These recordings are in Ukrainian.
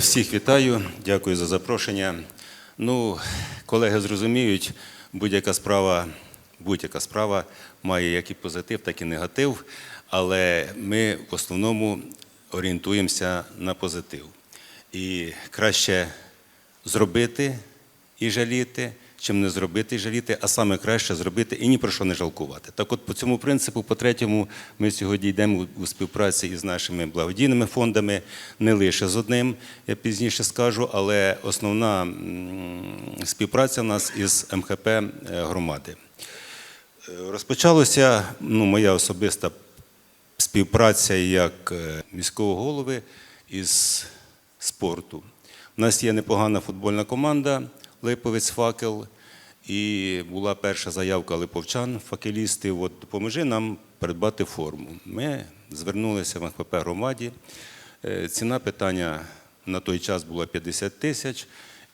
Всіх вітаю, дякую за запрошення. Ну, колеги зрозуміють, будь-яка справа, будь-яка справа має як і позитив, так і негатив, але ми в основному орієнтуємося на позитив. І краще зробити і жаліти, чим не зробити і жаліти, а саме краще зробити і ні про що не жалкувати. Так от по цьому принципу, по-третьому, ми сьогодні йдемо у співпраці із нашими благодійними фондами, не лише з одним, я пізніше скажу, але основна співпраця у нас із МХП е, громади. Розпочалося ну, моя особиста співпраця як е, міського голови із спорту. У нас є непогана футбольна команда Липовець Факел. І була перша заявка липовчан, факелістів, от допоможи нам придбати форму. Ми звернулися в МХП громаді. Е, Ціна питання на той час була 50 тисяч.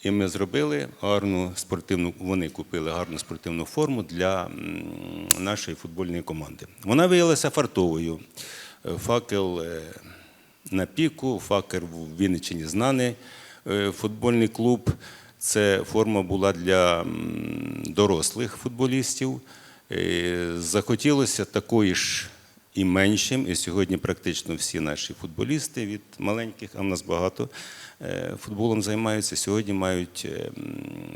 І ми зробили гарну спортивну, вони купили гарну спортивну форму для нашої футбольної команди. Вона виявилася фартовою. Е, Факел е, на піку, факел в Вінниччині знаний футбольний клуб. Це форма була для дорослих футболістів. Е, Захотілося такої ж і меншим. І сьогодні практично всі наші футболісти від маленьких, а в нас багато е, футболом займаються, сьогодні мають е,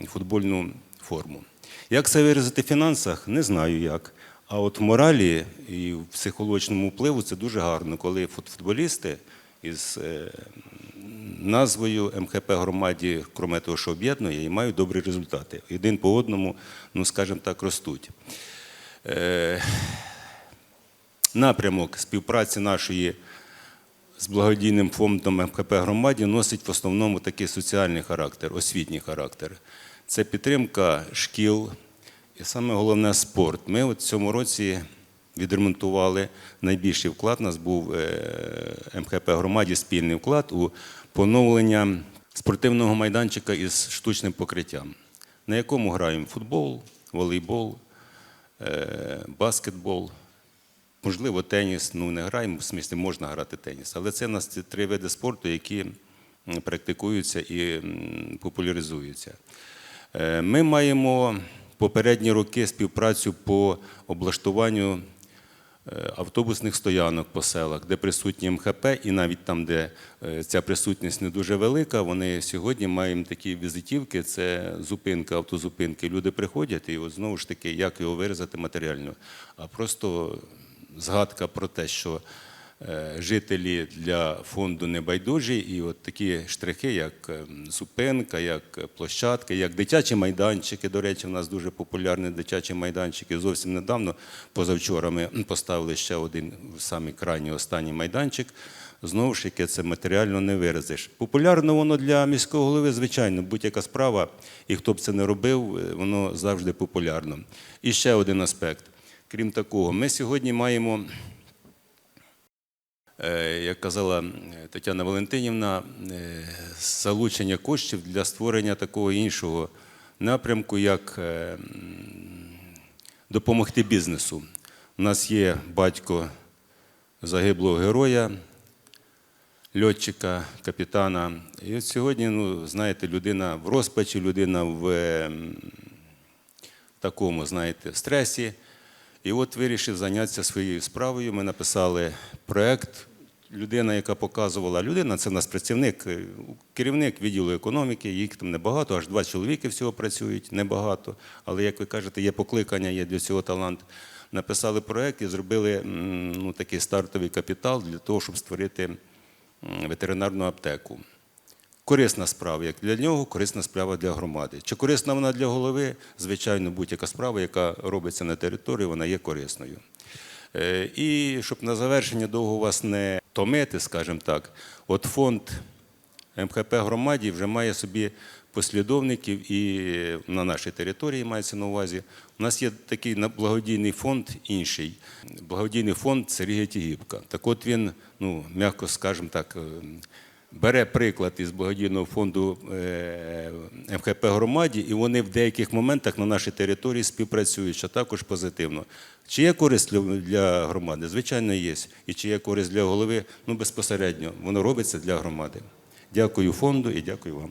футбольну форму. Як це виразити в фінансах, не знаю як. А от в моралі і в психологічному впливу це дуже гарно, коли фут- футболісти із назвою МХП громаді, крім того, що об'єднує, і мають добрі результати. Один по одному, ну скажімо так, ростуть. Е, Напрямок співпраці нашої з благодійним фондом МКП громаді носить в основному такий соціальний характер, освітній характер. Це підтримка шкіл і саме головне спорт. Ми от в цьому році відремонтували найбільший вклад. У нас був е, МХП громаді спільний вклад у поновлення спортивного майданчика із штучним покриттям, на якому граємо футбол, волейбол, е, баскетбол. Можливо, теніс, ну не граємо, в смислі можна грати теніс, але це у нас три види спорту, які практикуються і популяризуються. Е, Ми маємо попередні роки співпрацю по облаштуванню автобусних стоянок по селах, де присутні МХП, і навіть там, де е, ця присутність не дуже велика, вони сьогодні маємо такі візитівки, це зупинка, автозупинки. Люди приходять, і от знову ж таки, як його виразити матеріально, а просто згадка про те, що е, жителі для фонду небайдужі, і от такі штрихи, як е, зупинка, як площадки, як дитячі майданчики. До речі, в нас дуже популярні дитячі майданчики. Зовсім недавно, позавчора, ми поставили ще один самий крайній останній майданчик. Знову ж таки, це матеріально не виразиш. Популярно воно для міського голови, звичайно, будь-яка справа, і хто б це не робив, е, воно завжди популярно. І ще один аспект. Крім такого, ми сьогодні маємо, е, як казала е, Тетяна Валентинівна, е, залучення коштів для створення такого іншого напрямку, як е, допомогти бізнесу. У нас є батько загиблого героя, льотчика, капітана. І от сьогодні, ну, знаєте, людина в розпачі, людина в е, такому, знаєте, стресі. І от вирішив зайнятися своєю справою. Ми написали проєкт. Людина, яка показувала, людина це в нас працівник, е, керівник відділу економіки, їх там небагато, аж два чоловіки всього працюють, небагато. Але, як ви кажете, є покликання, є для цього талант. Написали проєкт і зробили ну, такий стартовий капітал для того, щоб створити ветеринарну аптеку. Корисна справа як для нього, корисна справа для громади. Чи корисна вона для голови? Звичайно, будь-яка справа, яка робиться на території, вона є корисною. Е, І щоб на завершення довго вас не томити, скажімо так, от фонд МХП громаді вже має собі послідовників і на нашій території мається на увазі. У нас є такий благодійний фонд інший. Благодійний фонд Сергія Тігіпка. Так от він, ну, м'яко скажемо так, е, бере приклад із благодійного фонду е, МХП громаді, і вони в деяких моментах на нашій території співпрацюють, що також позитивно. Чи є користь для- для громади? Звичайно, є. І чи є користь для голови? Ну, безпосередньо. Воно робиться для громади. Дякую фонду і дякую вам.